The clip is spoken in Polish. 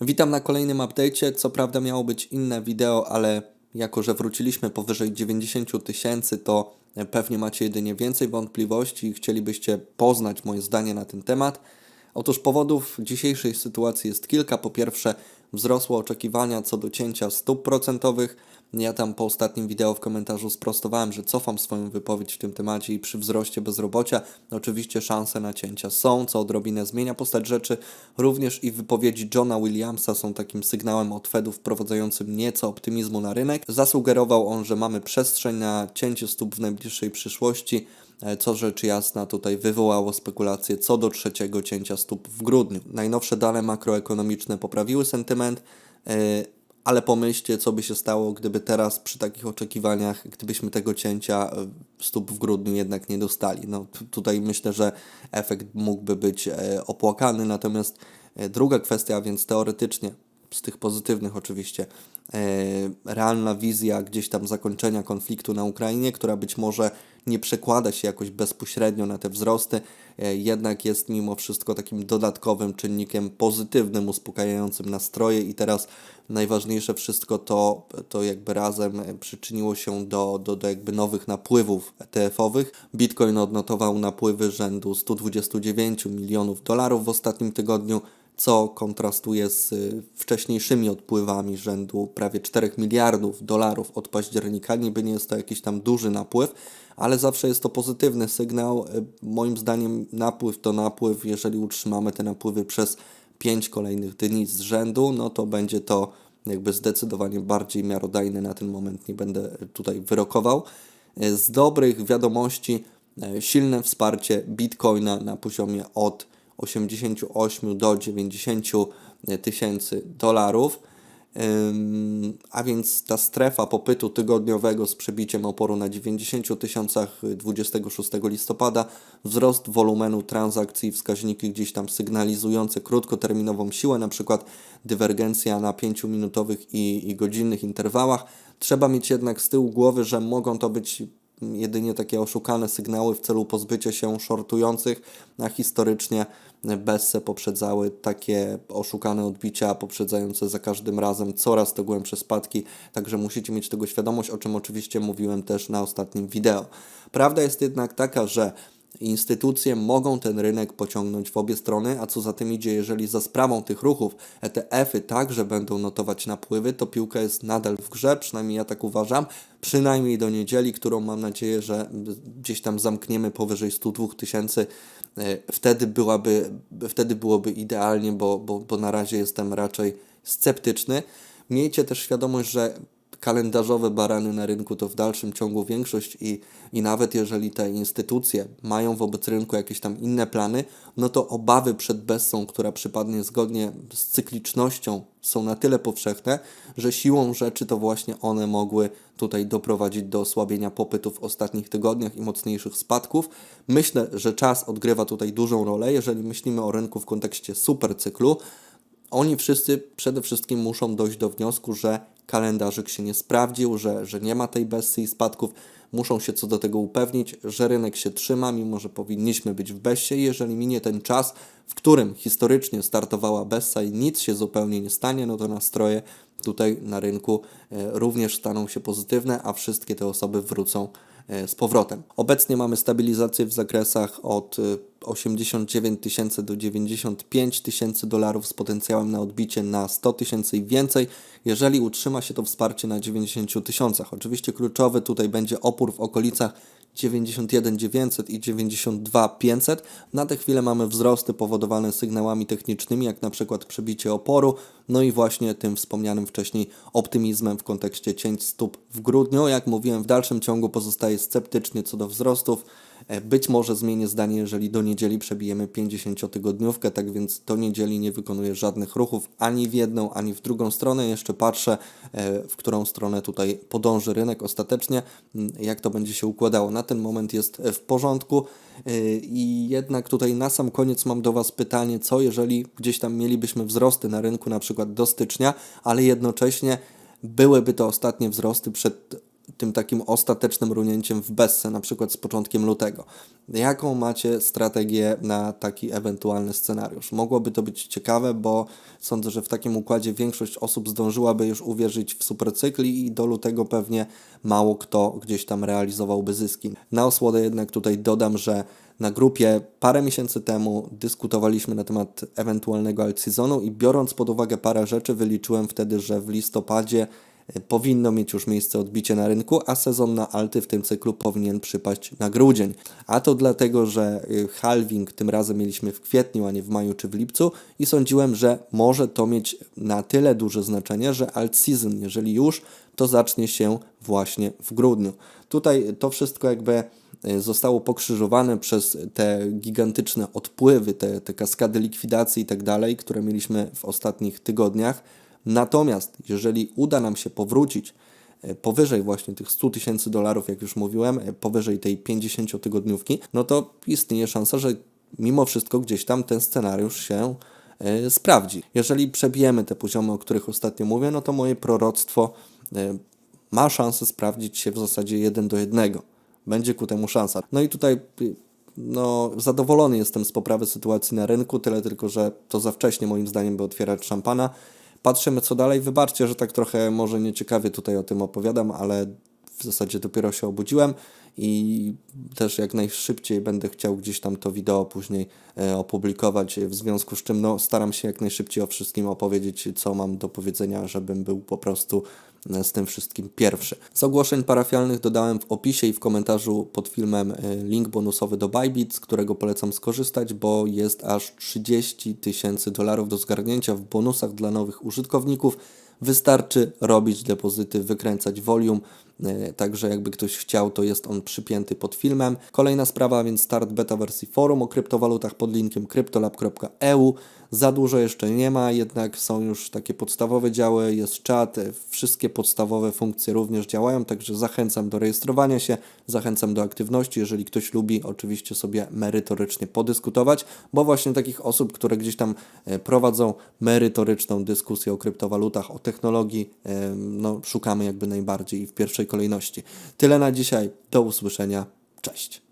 Witam na kolejnym update'cie. Co prawda miało być inne wideo, ale jako, że wróciliśmy powyżej 90 tysięcy, to pewnie macie jedynie więcej wątpliwości i chcielibyście poznać moje zdanie na ten temat. Otóż powodów dzisiejszej sytuacji jest kilka. Po pierwsze, wzrosły oczekiwania co do cięcia stóp procentowych. Ja tam po ostatnim wideo w komentarzu sprostowałem, że cofam swoją wypowiedź w tym temacie i przy wzroście bezrobocia oczywiście szanse na cięcia są, co odrobinę zmienia postać rzeczy. Również i wypowiedzi Johna Williamsa są takim sygnałem od Fedu wprowadzającym nieco optymizmu na rynek. Zasugerował on, że mamy przestrzeń na cięcie stóp w najbliższej przyszłości e, co rzecz jasna tutaj wywołało spekulacje co do trzeciego cięcia stóp w grudniu. Najnowsze dane makroekonomiczne poprawiły sentyment, e, ale pomyślcie, co by się stało, gdyby teraz przy takich oczekiwaniach, gdybyśmy tego cięcia e, stóp w grudniu jednak nie dostali. No tutaj myślę, że efekt mógłby być e, opłakany, natomiast e, druga kwestia, więc teoretycznie, z tych pozytywnych oczywiście, realna wizja gdzieś tam zakończenia konfliktu na Ukrainie, która być może nie przekłada się jakoś bezpośrednio na te wzrosty, jednak jest mimo wszystko takim dodatkowym czynnikiem pozytywnym, uspokajającym nastroje i teraz najważniejsze wszystko to, to jakby razem przyczyniło się do, do, do jakby nowych napływów ETF-owych. Bitcoin odnotował napływy rzędu 129 milionów dolarów w ostatnim tygodniu, co kontrastuje z wcześniejszymi odpływami rzędu prawie 4 miliardów dolarów od października. Niby nie jest to jakiś tam duży napływ, ale zawsze jest to pozytywny sygnał. Moim zdaniem napływ to napływ, jeżeli utrzymamy te napływy przez 5 kolejnych dni z rzędu, no to będzie to jakby zdecydowanie bardziej miarodajne na ten moment, nie będę tutaj wyrokował. Z dobrych wiadomości e, silne wsparcie Bitcoina na poziomie od 88 do 90 tysięcy dolarów a więc ta strefa popytu tygodniowego z przebiciem oporu na 90 tysiącach 26 listopada, wzrost wolumenu transakcji, wskaźniki gdzieś tam sygnalizujące krótkoterminową siłę, przykład dywergencja na 5-minutowych i, i godzinnych interwałach. Trzeba mieć jednak z tyłu głowy, że mogą to być jedynie takie oszukane sygnały w celu pozbycia się shortujących, a historycznie Besse poprzedzały takie oszukane odbicia, poprzedzające za każdym razem coraz to głębsze spadki, także musicie mieć tego świadomość, o czym oczywiście mówiłem też na ostatnim wideo. Prawda jest jednak taka, że Instytucje mogą ten rynek pociągnąć w obie strony, a co za tym idzie, jeżeli za sprawą tych ruchów ETF-y także będą notować napływy, to piłka jest nadal w grze, przynajmniej ja tak uważam, przynajmniej do niedzieli, którą mam nadzieję, że gdzieś tam zamkniemy powyżej 102 tysięcy. E, wtedy, byłaby, wtedy byłoby idealnie, bo, bo, bo na razie jestem raczej sceptyczny. Miejcie też świadomość, że kalendarzowe barany na rynku to w dalszym ciągu większość i, i nawet jeżeli te instytucje mają wobec rynku jakieś tam inne plany, no to obawy przed Bessą, która przypadnie zgodnie z cyklicznością, są na tyle powszechne, że siłą rzeczy to właśnie one mogły tutaj doprowadzić do osłabienia popytu w ostatnich tygodniach i mocniejszych spadków. Myślę, że czas odgrywa tutaj dużą rolę, jeżeli myślimy o rynku w kontekście supercyklu. Oni wszyscy przede wszystkim muszą dojść do wniosku, że kalendarzyk się nie sprawdził, że, że nie ma tej bestii i spadków. Muszą się co do tego upewnić, że rynek się trzyma, mimo że powinniśmy być w bessie. Jeżeli minie ten czas, w którym historycznie startowała bessa i nic się zupełnie nie stanie, no to nastroje tutaj na rynku e, również staną się pozytywne, a wszystkie te osoby wrócą E, z powrotem. Obecnie mamy stabilizację w zakresach od 89 e, tysięcy do 95 tysięcy dolarów z potencjałem na odbicie na 100 tysięcy i więcej, jeżeli utrzyma się to wsparcie na 90 tysiącach. Oczywiście kluczowy tutaj będzie opór w okolicach 91 900 i 92 500. Na tę chwilę mamy wzrosty powodowane sygnałami technicznymi, jak na przykład przebicie oporu, no i właśnie tym wspomnianym wcześniej optymizmem w kontekście cięć stóp w grudniu. Jak mówiłem, w dalszym ciągu pozostaje sceptycznie co do wzrostów. E, być może zmienię zdanie, jeżeli do niedzieli przebijemy 50-tygodniówkę, tak więc do niedzieli nie wykonuję żadnych ruchów ani w jedną, ani w drugą stronę. Jeszcze patrzę, e, w którą stronę tutaj podąży rynek ostatecznie, jak to będzie się układało. Na ten moment jest e, w porządku i jednak tutaj na sam koniec mam do Was pytanie, co jeżeli gdzieś tam mielibyśmy wzrosty na rynku na przykład do stycznia, ale jednocześnie byłyby to ostatnie wzrosty przed tym takim ostatecznym runięciem w bezse, na przykład z początkiem lutego. Jaką macie strategię na taki ewentualny scenariusz? Mogłoby to być ciekawe, bo sądzę, że w takim układzie większość osób zdążyłaby już uwierzyć w supercykli i do lutego pewnie mało kto gdzieś tam realizowałby zyski. Na osłodę jednak tutaj dodam, że na grupie parę miesięcy temu dyskutowaliśmy na temat ewentualnego alt-sezonu i biorąc pod uwagę parę rzeczy, wyliczyłem wtedy, że w listopadzie powinno mieć już miejsce odbicie na rynku, a sezon na alty w tym cyklu powinien przypaść na grudzień. A to dlatego, że e, halving tym razem mieliśmy w kwietniu, a nie w maju czy w lipcu i sądziłem, że może to mieć na tyle duże znaczenie, że alt season, jeżeli już, to zacznie się właśnie w grudniu. Tutaj to wszystko jakby e, zostało pokrzyżowane przez te gigantyczne odpływy, te, te kaskady likwidacji i tak dalej, które mieliśmy w ostatnich tygodniach. Natomiast jeżeli uda nam się powrócić e, powyżej właśnie tych 100 tysięcy dolarów, jak już mówiłem, e, powyżej tej 50-tygodniówki, no to istnieje szansa, że mimo wszystko gdzieś tam ten scenariusz się e, sprawdzi. Jeżeli przebijemy te poziomy, o których ostatnio mówię, no to moje proroctwo ma szansę sprawdzić się w zasadzie jeden do jednego. Będzie ku temu szansa. No i tutaj y, no, zadowolony jestem z poprawy sytuacji na rynku, tyle tylko, że to za wcześnie moim zdaniem, by otwierać szampana. Patrzymy co dalej. Wybaczcie, że tak trochę może nieciekawie tutaj o tym opowiadam, ale w zasadzie dopiero się obudziłem i też jak najszybciej będę chciał gdzieś tam to wideo później e, opublikować, w związku z czym no, staram się jak najszybciej o wszystkim opowiedzieć, co mam do powiedzenia, żebym był po prostu z tym wszystkim pierwszy. Z ogłoszeń parafialnych dodałem w opisie i w komentarzu pod filmem e, link bonusowy do Bybit, z którego polecam skorzystać, bo jest aż 30 tysięcy dolarów do zgarnięcia w bonusach dla nowych użytkowników. Wystarczy robić depozyty, wykręcać volume, e, także jakby ktoś chciał, to jest on przypięty pod filmem. Kolejna sprawa, więc start beta wersji forum o kryptowalutach pod linkiem cryptolab.eu. Za dużo jeszcze nie ma, jednak są już takie podstawowe działy, jest czat, e, wszystkie podstawowe funkcje również działają, także zachęcam do rejestrowania się, zachęcam do aktywności, jeżeli ktoś lubi oczywiście sobie merytorycznie podyskutować, bo właśnie takich osób, które gdzieś tam e, prowadzą merytoryczną dyskusję o kryptowalutach, o technologii, e, no szukamy jakby najbardziej i w kolejności. Tyle na dzisiaj, do usłyszenia, cześć.